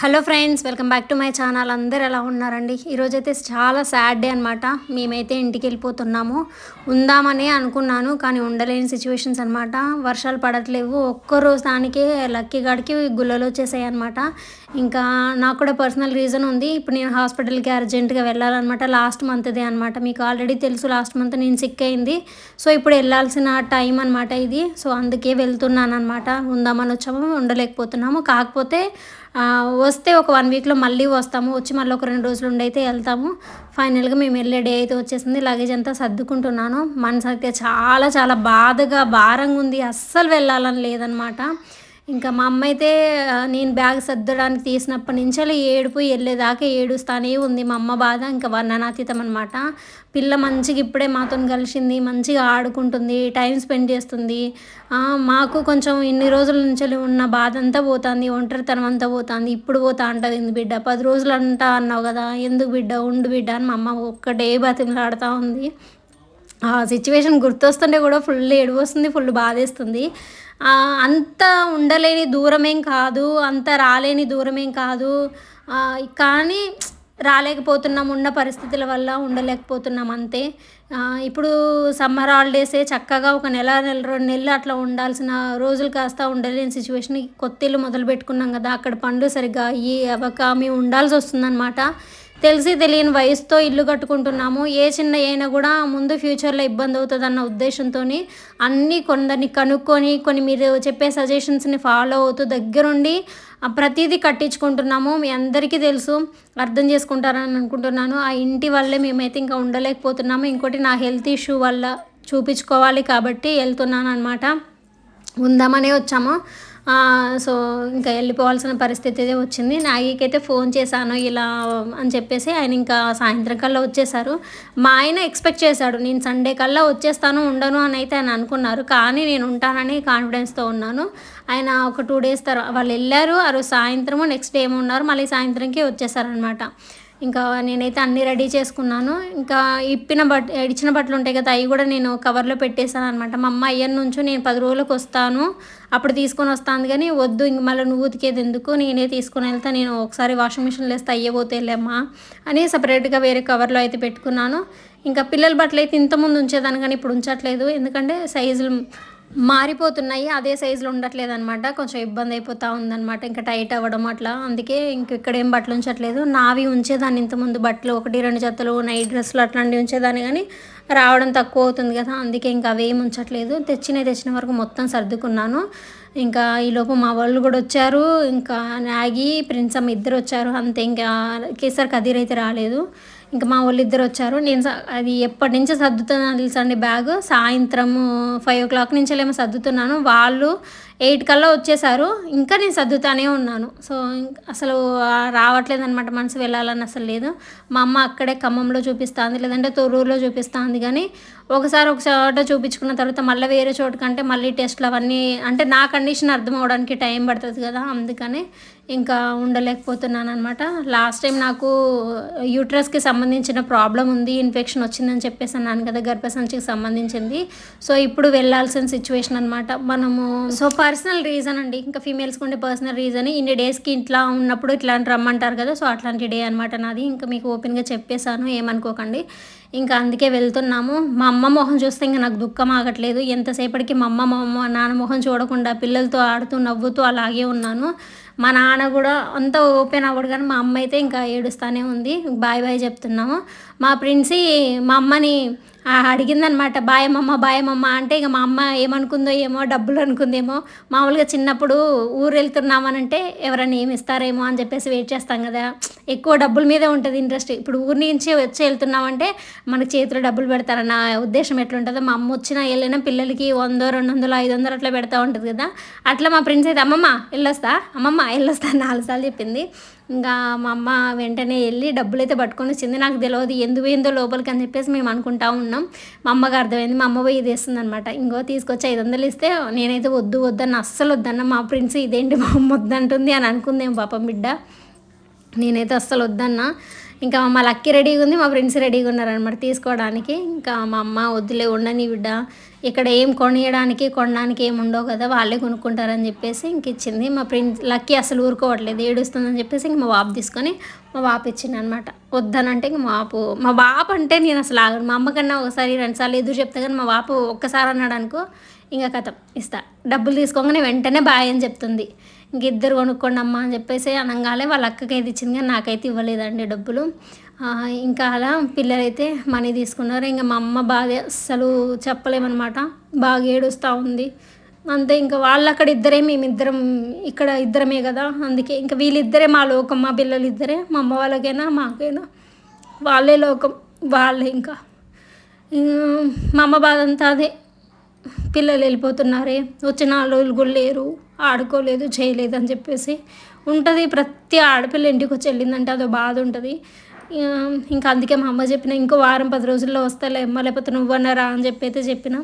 Hello friends welcome back to my channel. అందరు ఎలా ఉన్నారండి? ఈరోజైతే చాలా సాడ్ డే అనమాట మేమైతే ఇంటికి వెళ్ళిపోతున్నాము. ఉందామని అనుకున్నాను కానీ ఉండలేని సిచ్యువేషన్స్ అనమాట వర్షాలు పడట్లేవు. ఒక్కరోజు దానికే లక్కీ గాడికి గుల్లలు వచ్చేసాయి అనమాట ఇంకా నాకు కూడా పర్సనల్ రీజన్ ఉంది. ఇప్పుడు నేను హాస్పిటల్కి అర్జెంటుగా వెళ్ళాలన్నమాట. లాస్ట్ మంత్దే అనమాట మీకు ఆల్రెడీ తెలుసు లాస్ట్ మంత్ నేను సిక్ అయింది. సో ఇప్పుడు వెళ్ళాల్సిన టైం అనమాట ఇది. సో అందుకే వెళ్తున్నాను అనమాట ఉందామని వచ్చాము ఉండలేకపోతున్నాము. కాకపోతే వస్తే ఒక వన్ వీక్లో మళ్ళీ వస్తాము. వచ్చి మళ్ళీ ఒక రెండు రోజులు ఉండైతే వెళ్తాము. ఫైనల్గా మేము వెళ్ళే డే అయితే వచ్చేసింది. లగేజ్ అంతా సర్దుకుంటున్నాను. మనసు అయితే చాలా చాలా బాధగా భారంగా ఉంది. అస్సలు వెళ్ళాలని లేదనమాట. ఇంకా మా అమ్మ అయితే నేను బ్యాగ్ సర్దడానికి తీసినప్పటి నుంచి అలా ఏడుపు వెళ్ళేదాకా ఏడుస్తానే ఉంది. మా అమ్మ బాధ ఇంకా వర్ణనాతీతం అనమాట పిల్ల మంచిగా ఇప్పుడే మాతో కలిసింది మంచిగా ఆడుకుంటుంది టైం స్పెండ్ చేస్తుంది. మాకు కొంచెం ఇన్ని రోజుల నుంచి ఉన్న బాధ అంతా పోతుంది ఒంటరితనం అంతా పోతుంది. ఇప్పుడు పోతా అంటది ఇంది బిడ్డ పది రోజులు అంటా అన్నావు కదా ఎందుకు బిడ్డ ఉండు బిడ్డ అని మా అమ్మ ఒక్కటే బతిమలాడుతూ ఉంది. ఆ సిచ్యువేషన్ గుర్తొస్తుంటే కూడా ఫుల్ ఏడుపు వస్తుంది ఫుల్ బాధేస్తుంది అంత ఉండలేని దూరమేం కాదు అంత రాలేని దూరమేం కాదు. కానీ రాలేకపోతున్నాం ఉన్న పరిస్థితుల వల్ల ఉండలేకపోతున్నాం అంతే. ఇప్పుడు సమ్మర్ హాలిడేసే చక్కగా ఒక నెల నెల రెండు నెలలు అట్లా ఉండాల్సిన రోజులు కాస్త ఉండలేని సిచ్యువేషన్ కొత్తిల్లు మొదలు పెట్టుకున్నాం కదా అక్కడ పనులు సరిగ్గా అయ్యి అవ్వక మేము ఉండాల్సి వస్తుందన్నమాట తెలిసి తెలియని వయసుతో ఇల్లు కట్టుకుంటున్నాము. ఏ చిన్న అయినా కూడా ముందు ఫ్యూచర్లో ఇబ్బంది అవుతుందన్న ఉద్దేశంతో అన్నీ కొందరిని కనుక్కొని కొన్ని మీరు చెప్పే సజెషన్స్ని ఫాలో అవుతూ దగ్గరుండి ఆ ప్రతిదీ కట్టించుకుంటున్నాము. మీ అందరికీ తెలుసు అర్థం చేసుకుంటారని అనుకుంటున్నాను. ఆ ఇంటి వల్లే మేమైతే ఇంకా ఉండలేకపోతున్నాము. ఇంకోటి నా హెల్త్ ఇష్యూ వల్ల చూపించుకోవాలి కాబట్టి వెళ్తున్నాను అనమాట ఉందామనే వచ్చాము. సో ఇంకా వెళ్ళిపోవాల్సిన పరిస్థితి అయితే వచ్చింది. నాగికైతే ఫోన్ చేశాను ఇలా అని చెప్పేసి ఆయన ఇంకా సాయంత్రం కల్లా వచ్చేసారు. మా ఆయన ఎక్స్పెక్ట్ చేశాడు నేను సండే కల్లా వచ్చేస్తాను ఉండను అని అయితే ఆయన అనుకున్నారు. కానీ నేను ఉంటానని కాన్ఫిడెన్స్తో ఉన్నాను. ఆయన ఒక టూ డేస్ తర్వాత వాళ్ళు వెళ్ళారు ఆ రోజు సాయంత్రము నెక్స్ట్ డే ఏమో ఉన్నారు మళ్ళీ సాయంత్రంకి వచ్చేసారనమాట ఇంకా నేనైతే అన్నీ రెడీ చేసుకున్నాను. ఇంకా ఇప్పిన బట్ ఇచ్చిన బట్టలు ఉంటాయి కదా అవి కూడా నేను కవర్లో పెట్టేశాను అనమాట మా అమ్మ అయ్యన్న నుంచి నేను పది రోజులకు వస్తాను అప్పుడు తీసుకొని వస్తాను కానీ వద్దు ఇంక మళ్ళీ నువ్వు ఉతికేది ఎందుకు? నేనే తీసుకొని వెళ్తా నేను ఒకసారి వాషింగ్ మిషన్లో వేస్తే అయ్యబోతేలేమ్మా అని సపరేట్గా వేరే కవర్లో అయితే పెట్టుకున్నాను. ఇంకా పిల్లల బట్టలు అయితే ఇంతకుముందు ఉంచేదాన్ని కానీ ఇప్పుడు ఉంచట్లేదు. ఎందుకంటే సైజులు మారిపోతున్నాయి అదే సైజులో ఉండట్లేదు అనమాట కొంచెం ఇబ్బంది అయిపోతూ ఉందన్నమాట. ఇంకా టైట్ అవ్వడం అట్లా. అందుకే ఇంక ఇక్కడ ఏం బట్టలు ఉంచట్లేదు. నావి ఉంచేదాన్ని ఇంతకుముందు బట్టలు ఒకటి రెండు జతలు నైట్ డ్రెస్సులు అట్లాంటివి ఉంచేదాన్ని కానీ రావడం తక్కువ అవుతుంది కదా. అందుకే ఇంకా అవేం ఉంచట్లేదు. తెచ్చినవి తెచ్చిన వరకు మొత్తం సర్దుకున్నాను. ఇంకా ఈలోపు మా వాళ్ళు కూడా వచ్చారు. ఇంకా నాగి ప్రిన్సమ్ ఇద్దరు వచ్చారు. అంతే. ఇంకా కేసర్ కదీర్ అయితే రాలేదు. ఇంకా మా వాళ్ళు ఇద్దరు వచ్చారు. నేను స- అది ఎప్పటి నుంచి సర్దుతున్నాను తెలుసా అండి బ్యాగ్? సాయంత్రం ఫైవ్ ఓ క్లాక్ నుంచి సర్దుతున్నాను. వాళ్ళు ఎయిట్ కల్లా వచ్చేసారు. ఇంకా నేను సర్దుతానే ఉన్నాను. సో అసలు రావట్లేదు అనమాట మనసు వెళ్ళాలని అసలు లేదు. మా అమ్మ అక్కడే ఖమ్మంలో చూపిస్తుంది లేదంటే తొర్రూరులో చూపిస్తుంది. కానీ ఒకసారి ఒక చోట చూపించుకున్న తర్వాత మళ్ళీ వేరే చోట కంటే మళ్ళీ టెస్ట్లు అవన్నీ అంటే నా కండిషన్ అర్థం అవడానికి టైం పడుతుంది కదా అందుకని ఇంకా ఉండలేకపోతున్నాను అనమాట లాస్ట్ టైం నాకు యూట్రస్కి సంబంధించిన ప్రాబ్లం ఉంది ఇన్ఫెక్షన్ వచ్చిందని చెప్పేసి అన్నాను కదా గర్భసంచికి సంబంధించింది. సో ఇప్పుడు వెళ్ళాల్సిన సిచ్యువేషన్ అనమాట మనము సో పర్సనల్ రీజన్ అండి. ఇంకా ఫీమేల్స్కి ఉండే పర్సనల్ రీజన్. ఇన్ని డేస్కి ఇట్లా ఉన్నప్పుడు ఇట్లాంటి రమ్మంటారు కదా సో అట్లాంటి డే అనమాట నాది. ఇంకా మీకు ఓపెన్గా చెప్పేశాను ఏమనుకోకండి. ఇంకా అందుకే వెళ్తున్నాము. మా అమ్మ మొహం చూస్తే ఇంకా నాకు దుఃఖం ఆగట్లేదు. ఎంతసేపటికి మా అమ్మ మా అమ్మ నాన్న మొహం చూడకుండా పిల్లలతో ఆడుతూ నవ్వుతూ అలాగే ఉన్నాను. మా నాన్న కూడా అంత ఓపెన్ అవ్వడు కానీ మా అమ్మ అయితే ఇంకా ఏడుస్తానే ఉంది. బాయ్ బాయ్ చెప్తున్నాము. మా ప్రిన్సీ మా అమ్మని అడిగిందనమాట బాయమమ్మ బాయమమ్మ అంటే ఇక మా అమ్మ ఏమనుకుందో ఏమో డబ్బులు అనుకుందేమో. మామూలుగా చిన్నప్పుడు ఊరు వెళ్తున్నామనంటే ఎవరైనా ఏమి ఇస్తారేమో అని చెప్పేసి వెయిట్ చేస్తాం కదా. ఎక్కువ డబ్బుల మీదే ఉంటుంది ఇంట్రెస్ట్ ఇప్పుడు ఊరి నుంచి వచ్చి వెళ్తున్నామంటే మనకి చేతిలో డబ్బులు పెడతారన్న ఉద్దేశం ఎట్లుంటుందో. మా అమ్మ వచ్చినా వెళ్ళినా పిల్లలకి వందో రెండు వందలు ఐదు వందలు అట్లా పెడతా ఉంటుంది కదా. అట్లా మా ఫ్రెండ్స్ అయితే అమ్మమ్మ వెళ్ళొస్తా అమ్మమ్మ వెళ్ళొస్తా నాలుగు సార్లు చెప్పింది. ఇంకా మా అమ్మ వెంటనే వెళ్ళి డబ్బులు అయితే పట్టుకొని వచ్చింది. నాకు తెలియదు ఎందుకు పోయిందో లోపలికి అని చెప్పేసి మేము అనుకుంటా ఉన్నాం. మా అమ్మకి అర్థమైంది. మా అమ్మ పోయి ఇది వేస్తుంది అనమాట ఇంకో తీసుకొచ్చి ఐదు వందలు ఇస్తే నేనైతే వద్దు వద్దన్న అస్సలు వద్దన్న మా ఫ్రెండ్స్ ఇదేంటి మా అమ్మ వద్దంటుంది అని అనుకుందేం పాపం బిడ్డ. నేనైతే అస్సలు వద్దన్నా. ఇంకా మా లక్కీ రెడీగా ఉంది మా ఫ్రెండ్స్ రెడీగా ఉన్నారనమాట తీసుకోవడానికి. ఇంకా మా అమ్మ వద్దులే ఉండని బిడ్డ. ఇక్కడ ఏం కొనియడానికి కొనడానికి ఏమి ఉండవు కదా వాళ్ళే కొనుక్కుంటారని చెప్పేసి ఇంక ఇచ్చింది. మా ఫ్రెండ్స్ లక్కీ అసలు ఊరుకోవట్లేదు ఏడుస్తుందని చెప్పేసి ఇంక మా బాబు తీసుకొని మా బాపు ఇచ్చింది అనమాట వద్దనంటే ఇంక మా బాపు మా బాపు అంటే నేను అసలు ఆగను. మా అమ్మకన్నా ఒకసారి రెండుసార్లు ఎదురు చెప్తా కానీ మా బాపు ఒక్కసారి అన్నాడు అనుకో ఇంకా కథం ఇస్తా. డబ్బులు తీసుకోగానే వెంటనే బాయ్ అని చెప్తుంది. ఇద్దరు కొనుక్కోండి అమ్మ అని చెప్పేసి అనగానే వాళ్ళ అక్కకి అయితే ఇచ్చింది కానీ నాకైతే ఇవ్వలేదండి డబ్బులు. ఇంకా అలా పిల్లలైతే మనీ తీసుకున్నారు. ఇంకా మా అమ్మ బాగా అస్సలు చెప్పలేమన్నమాట. బాగా ఏడుస్తూ ఉంది. అంతే ఇంకా వాళ్ళు అక్కడ ఇద్దరే మేమిద్దరం ఇక్కడ ఇద్దరమే కదా. అందుకే ఇంకా వీళ్ళిద్దరే మా లోకం మా పిల్లలు ఇద్దరే మా అమ్మ వాళ్ళకైనా మాకైనా వాళ్ళే లోకం వాళ్ళే ఇంకా మా అమ్మ బాధ అంతా అదే. పిల్లలు వెళ్ళిపోతున్నారే వచ్చిన రోజులు కూడా లేరు ఆడుకోలేదు చేయలేదు అని చెప్పేసి ఉంటుంది. ప్రతి ఆడపిల్ల ఇంటికి వచ్చి వెళ్ళిందంటే అదో బాధ ఉంటుంది. ఇంకా అందుకే మా అమ్మ చెప్పిన ఇంకో వారం పది రోజుల్లో వస్తాలే అమ్మ లేకపోతే నువ్వన్నారా? అని చెప్పి అయితే చెప్పిన.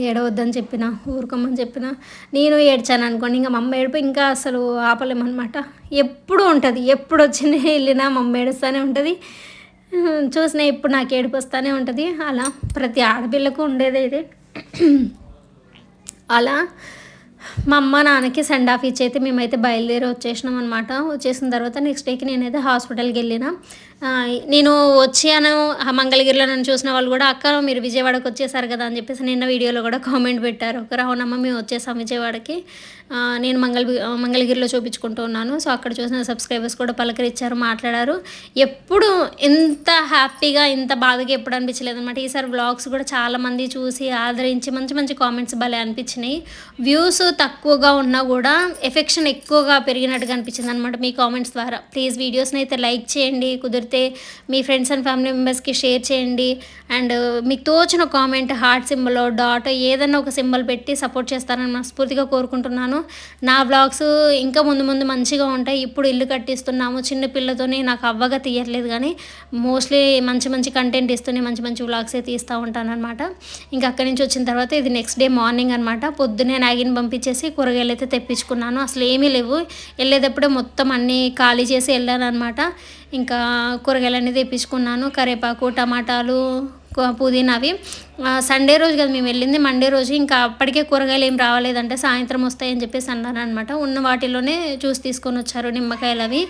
ఏడవద్దని చెప్పిన ఊరుకోమని చెప్పిన నేను ఏడ్చాను అనుకోండి. ఇంకా మా అమ్మ ఏడుపు ఇంకా అసలు ఆపలేమన్నమాట. ఎప్పుడు ఉంటుంది ఎప్పుడు వచ్చినా వెళ్ళినా మా అమ్మ ఏడుస్తూనే ఉంటుంది. చూసిన ఇప్పుడు నాకు ఏడుపు వస్తూనే ఉంటుంది. అలా ప్రతి ఆడపిల్లకు ఉండేది ఇది. అలా మా అమ్మ నాన్నకి సెండ్ ఆఫ్ ఇచ్చి అయితే మేమైతే బయలుదేరి వచ్చేసినాం అనమాట వచ్చేసిన తర్వాత నెక్స్ట్ డేకి నేనైతే హాస్పిటల్కి వెళ్ళిన. నేను వచ్చాను మంగళగిరిలో నన్ను చూసిన వాళ్ళు కూడా అక్క మీరు విజయవాడకి వచ్చేసారు కదా అని చెప్పేసి నిన్న వీడియోలో కూడా కామెంట్ పెట్టారు. ఒక అవునమ్మ మేము వచ్చేసాం విజయవాడకి. నేను మంగళ మంగళగిరిలో చూపించుకుంటూ ఉన్నాను. సో అక్కడ చూసిన సబ్స్క్రైబర్స్ కూడా పలకరించారు మాట్లాడారు. ఎప్పుడు ఎంత హ్యాపీగా ఇంత బాధగా ఎప్పుడు అనిపించలేదు అనమాట ఈసారి బ్లాగ్స్ కూడా చాలామంది చూసి ఆదరించి మంచి మంచి కామెంట్స్ భలే అనిపించినాయి. వ్యూస్ తక్కువగా ఉన్నా కూడా ఎఫెక్షన్ ఎక్కువగా పెరిగినట్టుగా అనిపించింది అనమాట మీ కామెంట్స్ ద్వారా. ప్లీజ్ వీడియోస్ని అయితే లైక్ చేయండి కుదిరితే నచ్చితే మీ ఫ్రెండ్స్ అండ్ ఫ్యామిలీ మెంబర్స్కి షేర్ చేయండి. అండ్ uh, మీకు తోచిన కామెంట్ హార్ట్ సింబల్ డాట్ ఏదైనా ఒక సింబల్ పెట్టి సపోర్ట్ చేస్తారని మనస్ఫూర్తిగా కోరుకుంటున్నాను. నా బ్లాగ్స్ ఇంకా ముందు ముందు మంచిగా ఉంటాయి. ఇప్పుడు ఇల్లు కట్టిస్తున్నాము. చిన్న పిల్లతోనే నాకు అవ్వగా తీయట్లేదు కానీ మోస్ట్లీ మంచి మంచి కంటెంట్ ఇస్తూనే మంచి మంచి బ్లాగ్సే తీస్తూ ఉంటాను అనమాట ఇంకా అక్కడి నుంచి వచ్చిన తర్వాత ఇది నెక్స్ట్ డే మార్నింగ్ అనమాట పొద్దునే నాగిని పంపించేసి కూరగాయలు అయితే తెప్పించుకున్నాను. అసలు ఏమీ లేవు. వెళ్ళేటప్పుడే మొత్తం అన్నీ ఖాళీ చేసి వెళ్ళాను అనమాట ఇంకా కూరగాయలు అనేది తెప్పించుకున్నాను కరివేపాకు టమాటాలు పుదీనా అవి. సండే రోజు కదా మేము వెళ్ళింది. మండే రోజు ఇంకా అప్పటికే కూరగాయలు ఏం రావలేదంటే సాయంత్రం వస్తాయని చెప్పేసి అన్నారు అనమాట ఉన్న వాటిలోనే చూసి తీసుకొని వచ్చారు నిమ్మకాయలు అవి.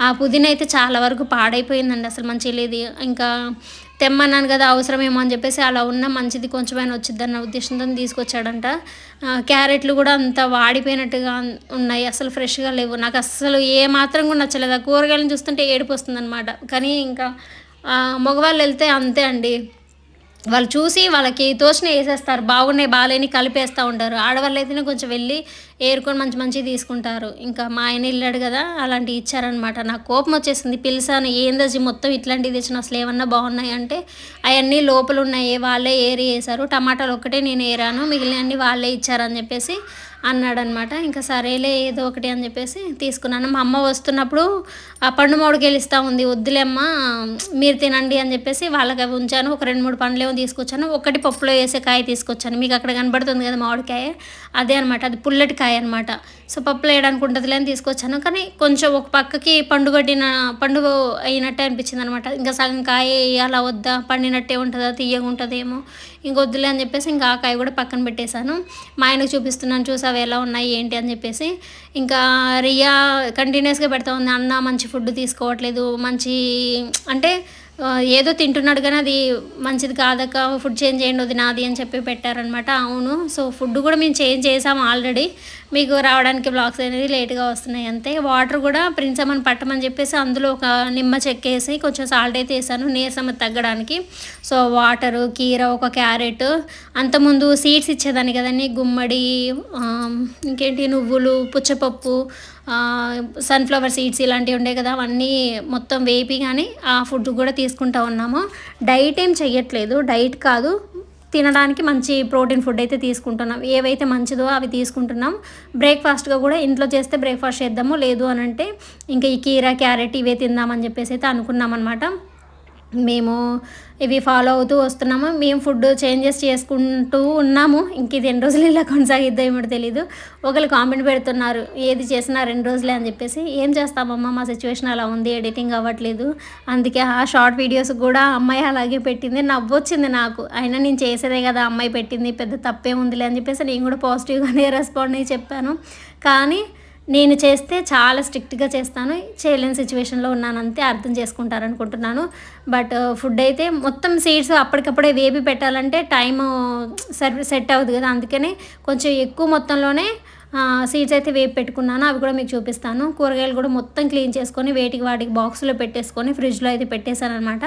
ఆ పుదీనా అయితే చాలా వరకు పాడైపోయిందండి. అసలు మంచి లేదు. ఇంకా తెమ్మన్నాను కదా అవసరమేమో అని చెప్పేసి అలా ఉన్న మంచిది కొంచెమైనా వచ్చిద్దన్న ఉద్దేశంతో తీసుకొచ్చాడంట. క్యారెట్లు కూడా అంత వాడిపోయినట్టుగా ఉన్నాయి అసలు ఫ్రెష్గా లేవు. నాకు అస్సలు ఏ మాత్రం కూడా నచ్చలేదు. ఆ కూరగాయలను చూస్తుంటే ఏడుపు వస్తుందన్నమాట. కానీ ఇంకా మగవాళ్ళు వెళ్తే అంతే అండి. వాళ్ళు చూసి వాళ్ళకి తోచిన వేసేస్తారు బాగున్నాయి బాగాలేని కలిపేస్తూ ఉంటారు. ఆడవాళ్ళు అయితేనే కొంచెం వెళ్ళి ఏరుకొని మంచి మంచి తీసుకుంటారు. ఇంకా మా ఆయన వెళ్ళాడు కదా అలాంటివి ఇచ్చారనమాట నాకు కోపం వచ్చేసింది పిలిచాను ఏందజి మొత్తం ఇట్లాంటివి తెచ్చిన అసలు ఏమన్నా బాగున్నాయి? అంటే అవన్నీ లోపల ఉన్నాయి వాళ్ళే ఏరి వేశారు టమాటాలు ఒక్కటే నేను ఏరాను మిగిలినవన్నీ వాళ్ళే ఇచ్చారని చెప్పేసి అన్నాడనమాట. ఇంకా సరేలే ఏదో ఒకటి అని చెప్పేసి తీసుకున్నాను. మా అమ్మ వస్తున్నప్పుడు ఆ పండు మామిడి గెలుస్తూ ఉంది వద్దులేమ్మ మీరు తినండి అని చెప్పేసి వాళ్ళకి అవి ఉంచాను. ఒక రెండు మూడు పండ్లు ఏమో తీసుకొచ్చాను. ఒకటి పప్పులో వేసే కాయ తీసుకొచ్చాను. మీకు అక్కడ కనబడుతుంది కదా మామిడికాయ. అదే అనమాట అది పుల్లటి కాయ అనమాట సో పప్పులు వేయడానికి ఉంటుందిలే అని తీసుకొచ్చాను. కానీ కొంచెం ఒక పక్కకి పండు పండుగ అయినట్టే అనిపించింది అనమాట ఇంకా సగం కాయ వేయాలా వద్దా? పండినట్టే ఉంటుందా? తీయగా ఉంటుందేమో? ఇంకొద్దులే అని చెప్పేసి ఇంకా ఆ కాయ కూడా పక్కన పెట్టేశాను. మా ఆయనకు చూపిస్తున్నాను చూసి అవి ఎలా ఉన్నాయి ఏంటి అని చెప్పేసి. ఇంకా రియా కంటిన్యూస్గా పెడతా ఉంది. అన్న మంచి ఫుడ్ తీసుకోవట్లేదు. మంచి అంటే ఏదో తింటున్నాడు కానీ అది మంచిది కాదక ఫుడ్ చేంజ్ చేయండి అది నాది అని చెప్పి పెట్టారనమాట అవును సో ఫుడ్ కూడా మేము చేంజ్ చేసాము ఆల్రెడీ మీకు రావడానికి బ్లాక్స్ అనేది లేట్గా వస్తున్నాయి అంతే. వాటర్ కూడా ప్రిన్సమని పట్టమని చెప్పేసి అందులో ఒక నిమ్మ చెక్కేసి కొంచెం సాల్ట్ అయితే వేసాను నీరసం తగ్గడానికి. సో వాటరు కీర ఒక క్యారెట్ అంతకుముందు సీడ్స్ ఇచ్చేదాన్ని కదండి గుమ్మడి ఇంకేంటి నువ్వులు పుచ్చపప్పు సన్ఫ్లవర్ సీడ్స్ ఇలాంటివి ఉండే కదా అవన్నీ మొత్తం వేపి కానీ ఆ ఫుడ్ కూడా తీసుకుంటా ఉన్నాము డైట్ ఏం చెయ్యట్లేదు. డైట్ కాదు తినడానికి మంచి ప్రోటీన్ ఫుడ్ అయితే తీసుకుంటున్నాం. ఏవైతే మంచిదో అవి తీసుకుంటున్నాం. బ్రేక్ఫాస్ట్గా కూడా ఇంట్లో చేస్తే బ్రేక్ఫాస్ట్ చేద్దాము లేదు అని అంటే ఇంకా ఈ కీర క్యారెట్ ఇవే తిందామని చెప్పేసి అయితే అనుకున్నాం అనమాట మేము ఇవి ఫాలో అవుతూ వస్తున్నాము. మేము ఫుడ్ చేంజెస్ చేసుకుంటూ ఉన్నాము. ఇంక ఇది ఎన్ని రోజులు ఇలా కొనసాగిద్దో ఏమిటో తెలీదు. ఒకరు కామెంట్ పెడుతున్నారు ఏది చేసినా రెండు రోజులే అని చెప్పేసి. ఏం చేస్తామమ్మా? మా సిచ్యువేషన్ అలా ఉంది ఎడిటింగ్ అవ్వట్లేదు. అందుకే ఆ షార్ట్ వీడియోస్ కూడా అమ్మాయి అలాగే పెట్టింది. నవ్వొచ్చింది నాకు. అయినా నేను చేసేదే కదా అమ్మాయి పెట్టింది. పెద్ద తప్పే ఉందిలే అని చెప్పేసి నేను కూడా పాజిటివ్గానే రెస్పాండ్ అయ్యి చెప్పాను. కానీ నేను చేస్తే చాలా స్ట్రిక్ట్గా చేస్తాను. చేయలేని సిచ్యువేషన్లో ఉన్నానంతే అర్థం చేసుకుంటారనుకుంటున్నాను. బట్ ఫుడ్ అయితే మొత్తం సీడ్స్ అప్పటికప్పుడే వేపి పెట్టాలంటే టైం సరి సెట్ అవ్వదు కదా. అందుకని కొంచెం ఎక్కువ మొత్తంలోనే సీడ్స్ అయితే వేపు పెట్టుకున్నాను. అవి కూడా మీకు చూపిస్తాను. కూరగాయలు కూడా మొత్తం క్లీన్ చేసుకొని వేటికి వాటికి బాక్స్లో పెట్టేసుకొని ఫ్రిడ్జ్లో అయితే పెట్టేశాను అనమాట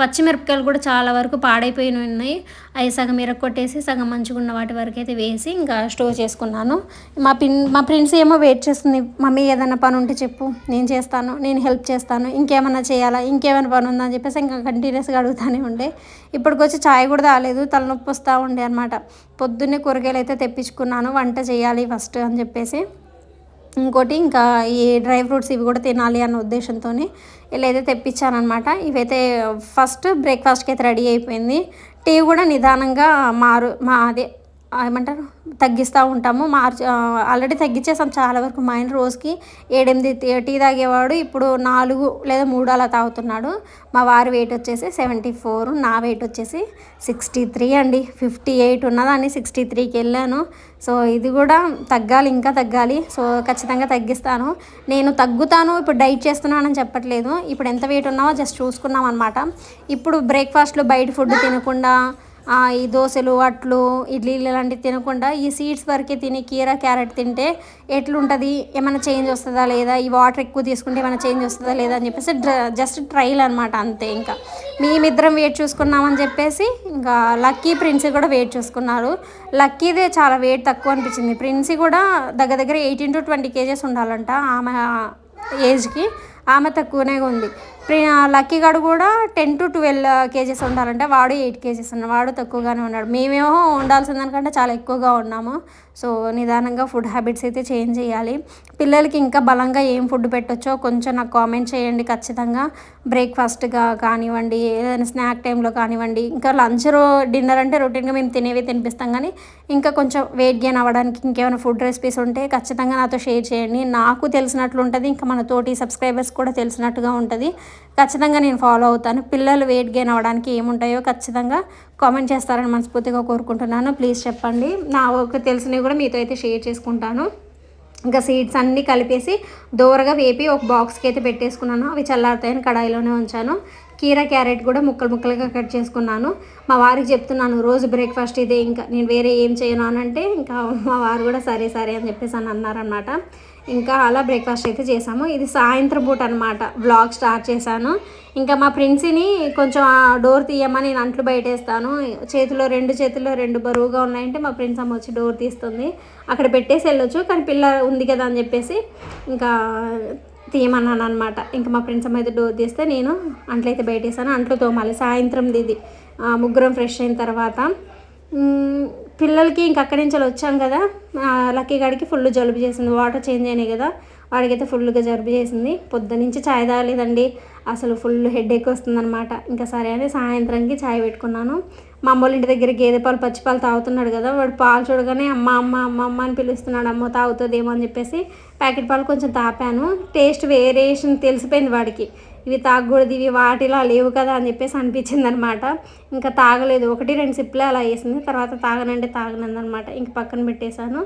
పచ్చిమిరపకాయలు కూడా చాలా వరకు పాడైపోయి ఉన్నాయి. అవి సగం కొట్టేసి సగం మంచిగున్న వాటి వరకు అయితే వేసి ఇంకా స్టోర్ చేసుకున్నాను. మా పిన్ మా ఫ్రెండ్స్ ఏమో వెయిట్ చేస్తుంది మమ్మీ ఏదైనా పని ఉంటే చెప్పు నేను చేస్తాను నేను హెల్ప్ చేస్తాను ఇంకేమైనా చేయాలా ఇంకేమైనా పని ఉందా? అని చెప్పేసి ఇంకా కంటిన్యూస్గా అడుగుతూనే ఉండే. ఇప్పటికొచ్చి ఛాయ్ కూడా తాలేదు తలనొప్పి వస్తూ ఉండే అనమాట పొద్దున్నే కూరగాయలు అయితే తెప్పించుకున్నాను వంట చేయాలి ఫస్ట్ అని చెప్పేసి. ఇంకోటి ఇంకా ఈ డ్రై ఫ్రూట్స్ ఇవి కూడా తినాలి అన్న ఉద్దేశంతో ఇలా అయితే తెప్పించానమాట ఇవైతే ఫస్ట్ బ్రేక్ఫాస్ట్కి అయితే రెడీ అయిపోయింది. టీ కూడా నిదానంగా మారు మా అదే ఏమంటారు? తగ్గిస్తూ ఉంటాము. మార్చి ఆల్రెడీ తగ్గించేసాం చాలా వరకు. మా ఆయన రోజుకి ఏడెనిమిది టీ తాగేవాడు. ఇప్పుడు నాలుగు లేదా మూడు అలా తాగుతున్నాడు. మా వారి వెయిట్ వచ్చేసి సెవెంటీ ఫోర్ నా వెయిట్ వచ్చేసి సిక్స్టీ త్రీ అండి. ఫిఫ్టీ ఎయిట్ ఉన్నదాన్ని సిక్స్టీ త్రీకి వెళ్ళాను. సో ఇది కూడా తగ్గాలి ఇంకా తగ్గాలి. సో ఖచ్చితంగా తగ్గిస్తాను. నేను తగ్గుతాను ఇప్పుడు డైట్ చేస్తున్నానని చెప్పట్లేదు. ఇప్పుడు ఎంత వెయిట్ ఉన్నావో జస్ట్ చూసుకున్నాం అనమాట ఇప్పుడు బ్రేక్ఫాస్ట్లో బయట ఫుడ్ తినకుండా ఈ దోశలు అట్లు ఇడ్లీలు ఇలాంటివి తినకుండా ఈ సీడ్స్ వరకే తిని కీరా క్యారెట్ తింటే ఎట్లుంటుంది? ఏమైనా చేంజ్ వస్తుందా లేదా? ఈ వాటర్ ఎక్కువ తీసుకుంటే ఏమైనా చేంజ్ వస్తుందా లేదా అని చెప్పేసి జస్ట్ ట్రైల్ అనమాట అంతే ఇంకా. మేమిద్దరం వెయిట్ చూసుకున్నామని చెప్పేసి ఇంకా లక్కీ ప్రిన్సీ కూడా వెయిట్ చూసుకున్నారు. లక్కీదే చాలా వెయిట్ తక్కువ అనిపించింది. ప్రిన్సీ కూడా దగ్గర దగ్గర ఎయిటీన్ టు ట్వంటీ కేజెస్ ఉండాలంట ఆమె ఏజ్కి ఆమె తక్కువనే ఉంది. లక్కీ గడు కూడా టెన్ టు ట్వెల్వ్ కేజెస్ ఉండాలంటే. వాడు ఎయిట్ కేజెస్ ఉన్నాడు వాడు తక్కువగానే ఉన్నాడు. మేమేమో ఉండాల్సిన దానికంటే చాలా ఎక్కువగా ఉన్నాము. సో నిదానంగా ఫుడ్ హ్యాబిట్స్ అయితే చేంజ్ చేయాలి. పిల్లలకి ఇంకా బలంగా ఏం ఫుడ్ పెట్టచ్చో కొంచెం నాకు కామెంట్ చేయండి ఖచ్చితంగా. బ్రేక్ఫాస్ట్గా కానివ్వండి ఏదైనా స్నాక్ టైంలో కానివ్వండి. ఇంకా లంచ్ డిన్నర్ అంటే రొటీన్గా మేము తినేవి తినిపిస్తాం కానీ ఇంకా కొంచెం వెయిట్ గెయిన్ అవ్వడానికి ఇంకేమైనా ఫుడ్ రెసిపీస్ ఉంటే ఖచ్చితంగా నాతో షేర్ చేయండి. నాకు తెలిసినట్లు ఉంటుంది ఇంకా మన తోటి సబ్స్క్రైబర్స్ కూడా తెలిసినట్టుగా ఉంటుంది. ఖచ్చితంగా నేను ఫాలో అవుతాను. పిల్లలు వెయిట్ గెయిన్ అవ్వడానికి ఏముంటాయో ఖచ్చితంగా కామెంట్ చేస్తారని మనస్ఫూర్తిగా కోరుకుంటున్నాను. ప్లీజ్ చెప్పండి. నా ఒక తెలిసినవి కూడా మీతో అయితే షేర్ చేసుకుంటాను. ఇంకా సీడ్స్ అన్నీ కలిపేసి దోరగా వేపి ఒక బాక్స్కి అయితే పెట్టేసుకున్నాను. అవి చల్లారుతాయని కడాయిలోనే ఉంచాను. కీరా క్యారెట్ కూడా ముక్కలు ముక్కలుగా కట్ చేసుకున్నాను. మా వారికి చెప్తున్నాను రోజు బ్రేక్ఫాస్ట్ ఇదే ఇంకా నేను వేరే ఏం చేయను అని అంటే ఇంకా మా వారు కూడా సరే సరే అని చెప్పేసి అని అన్నారనమాట ఇంకా అలా బ్రేక్ఫాస్ట్ అయితే చేసాము. ఇది సాయంత్రం పూట అనమాట బ్లాగ్ స్టార్ట్ చేశాను. ఇంకా మా ప్రిన్సీని కొంచెం ఆ డోర్ తీయమని నేను అంట్లు బయటేస్తాను. చేతిలో రెండు చేతుల్లో రెండు బరువుగా ఉన్నాయంటే మా ప్రిన్స్ అమ్మ వచ్చి డోర్ తీస్తుంది. అక్కడ పెట్టేసి వెళ్ళొచ్చు. కానీ పిల్ల ఉంది కదా అని చెప్పేసి ఇంకా తీయమన్నాను అనమాట ఇంకా మా ఫ్రెండ్స్ అమ్మ అయితే డోర్ తీస్తే నేను అంట్లయితే బయటేసాను అంట్లు తోమాలి సాయంత్రం ఇది ముగ్గురం ఫ్రెష్ అయిన తర్వాత. పిల్లలకి ఇంక అక్కడి నుంచి వచ్చాం కదా లక్కీ గాడికి ఫుల్ జలుబు చేసింది. వాటర్ చేంజ్ అయినాయి కదా వాడికైతే ఫుల్గా జలుబు చేసింది. పొద్దునుంచి ఛాయ్ తాగలేదండి. అసలు ఫుల్ హెడ్ ఎక్ వస్తుందనమాట ఇంకా సరే అని సాయంత్రంకి ఛాయ్ పెట్టుకున్నాను. మా అమ్మోళ్ళ ఇంటి దగ్గర గేదె పాలు పచ్చి పాలు తాగుతున్నాడు కదా వాడు పాలు చూడగానే అమ్మ అమ్మ అమ్మ అమ్మ అని పిలుస్తున్నాడు. అమ్మ తాగుతుందేమో అని చెప్పేసి ప్యాకెట్ పాలు కొంచెం తాపాను. టేస్ట్ వేరియేషన్ తెలిసిపోయింది వాడికి. ఇవి తాగకూడదు ఇవి వాటిలా లేవు కదా అని చెప్పేసి అనిపించింది అనమాట ఇంకా తాగలేదు. ఒకటి రెండు సిప్లే అలా వేసింది. తర్వాత తాగనంటే తాగనందనమాట. ఇంక పక్కన పెట్టేశాను.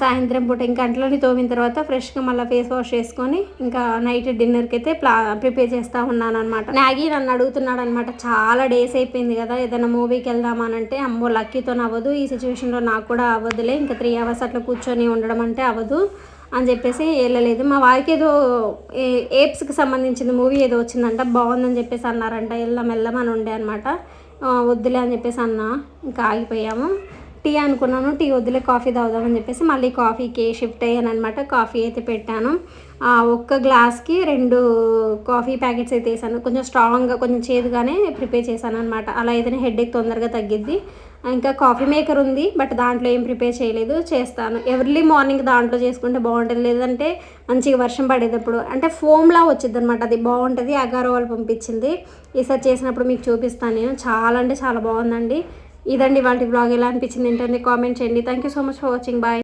సాయంత్రం పూట ఇంకా అంట్లోని తోమిన తర్వాత ఫ్రెష్గా మళ్ళీ ఫేస్ వాష్ చేసుకొని ఇంకా నైట్ డిన్నర్కి అయితే ప్లా ప్రిపేర్ చేస్తూ ఉన్నాను అనమాట మ్యాగీ నన్ను అడుగుతున్నాడు అనమాట చాలా డేస్ అయిపోయింది కదా ఏదైనా మూవీకి వెళ్దామనంటే అమ్మో లక్కీతో అవ్వదు ఈ సిచ్యువేషన్లో నాకు కూడా అవ్వదులే. ఇంకా త్రీ అవర్స్ అట్లా కూర్చొని ఉండడం అంటే అవ్వదు. అని చెప్పేసి వెళ్ళలేదు. మా వారికి ఏదో ఏప్స్కి సంబంధించిన మూవీ ఏదో వచ్చిందంట బాగుందని చెప్పేసి అన్నారంట. వెళ్దాం వెళ్దాం అని ఉండే అనమాట వద్దులే అని చెప్పేసి అన్నా. ఇంకా ఆగిపోయాము. టీ అనుకున్నాను. టీ వద్దులే కాఫీ తాగుదామని చెప్పేసి మళ్ళీ కాఫీకి షిఫ్ట్ అయ్యాను అనమాట కాఫీ అయితే పెట్టాను. ఆ ఒక్క గ్లాస్కి రెండు కాఫీ ప్యాకెట్స్ అయితే వేసాను. కొంచెం స్ట్రాంగ్గా కొంచెం చేదుగానే ప్రిపేర్ చేశాను అనమాట అలా అయితేనే హెడేక్ తొందరగా తగ్గిద్ది. ఇంకా కాఫీ మేకర్ ఉంది బట్ దాంట్లో ఏం ప్రిపేర్ చేయలేదు చేస్తాను. ఎర్లీ మార్నింగ్ దాంట్లో చేసుకుంటే బాగుంటుంది లేదంటే మంచిగా వర్షం పడేటప్పుడు. అంటే ఫోమ్లా వచ్చింది అనమాట అది బాగుంటుంది అగారో వాళ్ళు పంపించింది. ఈసారి చేసినప్పుడు మీకు చూపిస్తాను నేను. చాలా అంటే చాలా బాగుందండి. ఇదండి వాళ్ళ బ్లాగ్ ఎలా అనిపించింది ఏంటంటే కామెంట్ చేయండి. Thank you so much for watching bye